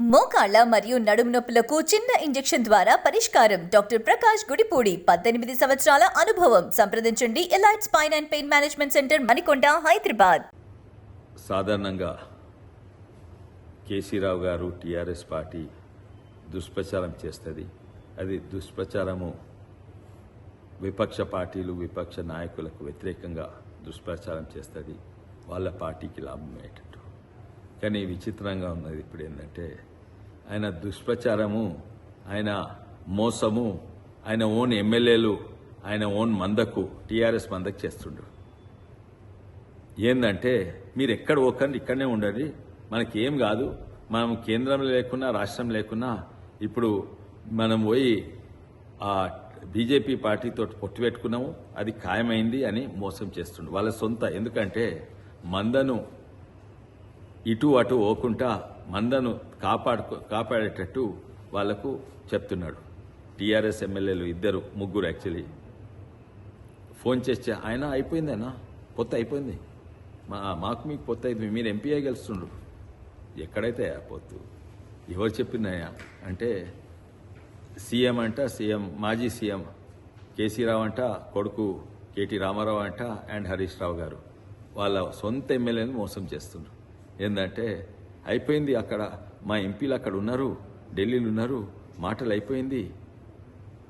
మోకాళ్ళ మరియు నడుము నొప్పులకు చిన్న ఇంజెక్షన్ ద్వారా పరిష్కారం. డాక్టర్ ప్రకాష్ గుడిపూడి పద్దెనిమిది సంవత్సరాల అనుభవం. సంప్రదించండి. Elite spine and pain management centre Manikonda Hyderabad. సాధారణంగా కేసీరావు గారు టీఆర్ఎస్ పార్టీ దుష్ప్రచారం చేస్తుంది. అది దుష్ప్రచారము విపక్ష పార్టీలు విపక్ష నాయకులకు వ్యతిరేకంగా దుష్ప్రచారం చేస్తుంది. వాళ్ళ పార్టీకి లాభం అయ్యేటట్టు కానీ విచిత్రంగా ఉన్నది ఇప్పుడు ఏంటంటే ఆయన దుష్ప్రచారము ఆయన మోసము ఆయన ఓన్ ఎమ్మెల్యేలు ఆయన ఓన్ మందకు టీఆర్ఎస్ మందకు చేస్తుండ్రు. ఏందంటే మీరు ఎక్కడ పోకండి ఇక్కడనే ఉండండి. మనకేం కాదు మనం కేంద్రం లేకున్నా రాష్ట్రం లేకున్నా ఇప్పుడు మనం పోయి ఆ బీజేపీ పార్టీతో పొట్టు పెట్టుకున్నాము అది ఖాయమైంది అని మోసం చేస్తుండ్రు. వాళ్ళ సొంత ఎందుకంటే మందను ఇటు అటు ఓకుండా మందను కాపాడుకో కాపాడేటట్టు వాళ్ళకు చెప్తున్నాడు. టీఆర్ఎస్ ఎమ్మెల్యేలు ఇద్దరు ముగ్గురు యాక్చువల్లీ. ఫోన్ చేస్తే ఆయన అయిపోయిందేనా పొత్త అయిపోయింది. మా మాకు మీకు పొత్త అయిపోయింది మీరు ఎంపీఐ గెలుస్తుండ్రు. ఎక్కడైతే పొత్తు? ఎవరు చెప్పిందయ్యా అంటే సీఎం అంట సీఎం మాజీ సీఎం కేసీ రావు అంట కొడుకు కేటీ రామారావు అంట అండ్ హరీష్ రావు గారు. వాళ్ళ సొంత ఎమ్మెల్యేని మోసం చేస్తుండ్రు. ఏంటంటే అయిపోయింది అక్కడ మా ఎంపీలు అక్కడ ఉన్నారు ఢిల్లీలో ఉన్నారు మాటలు అయిపోయింది.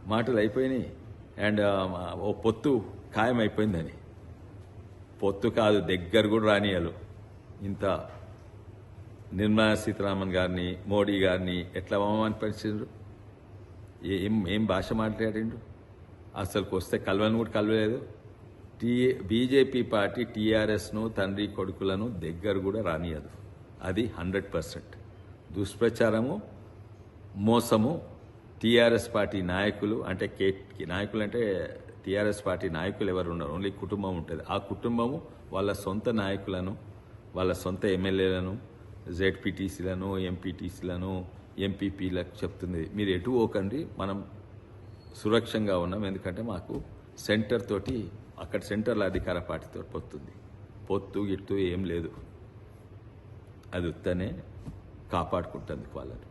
మాటలు అయిపోయినాయి. అండ్ ఓ పొత్తు ఖాయం అయిపోయిందని పొత్తు కాదు దగ్గర కూడా రానియాలు ఇంత నిర్మలా సీతారామన్ గారిని మోడీ గారిని ఎట్లా అవమానపరిచిండ్రు? ఏం ఏం భాష మాట్లాడిండు అసలుకి వస్తే కలవని కూడా కలవలేదు. టీ బీజేపీ పార్టీ టీఆర్ఎస్ను తండ్రి కొడుకులను దగ్గర కూడా రానియదు అది హండ్రెడ్ పర్సెంట్. దుష్ప్రచారము మోసము టీఆర్ఎస్ పార్టీ నాయకులు అంటే కే నాయకులు అంటే టీఆర్ఎస్ పార్టీ నాయకులు ఎవరు ఉన్నారు ఓన్లీ కుటుంబం ఉంటుంది. ఆ కుటుంబము వాళ్ళ సొంత నాయకులను వాళ్ళ సొంత ఎమ్మెల్యేలను జెడ్పీటీసీలను ఎంపీటీసీలను ఎంపీపీలకు చెప్తుంది. మీరు ఎటు పోకండి. మనం సురక్షంగా ఉన్నాం. ఎందుకంటే మాకు సెంటర్ తోటి అక్కడ సెంట్రల్ అధికార పార్టీతో పొత్తుంది. పొత్తు గిట్టు ఏం లేదు. అది ఉత్తనే కాపాడుకుంటుంది వాళ్ళని.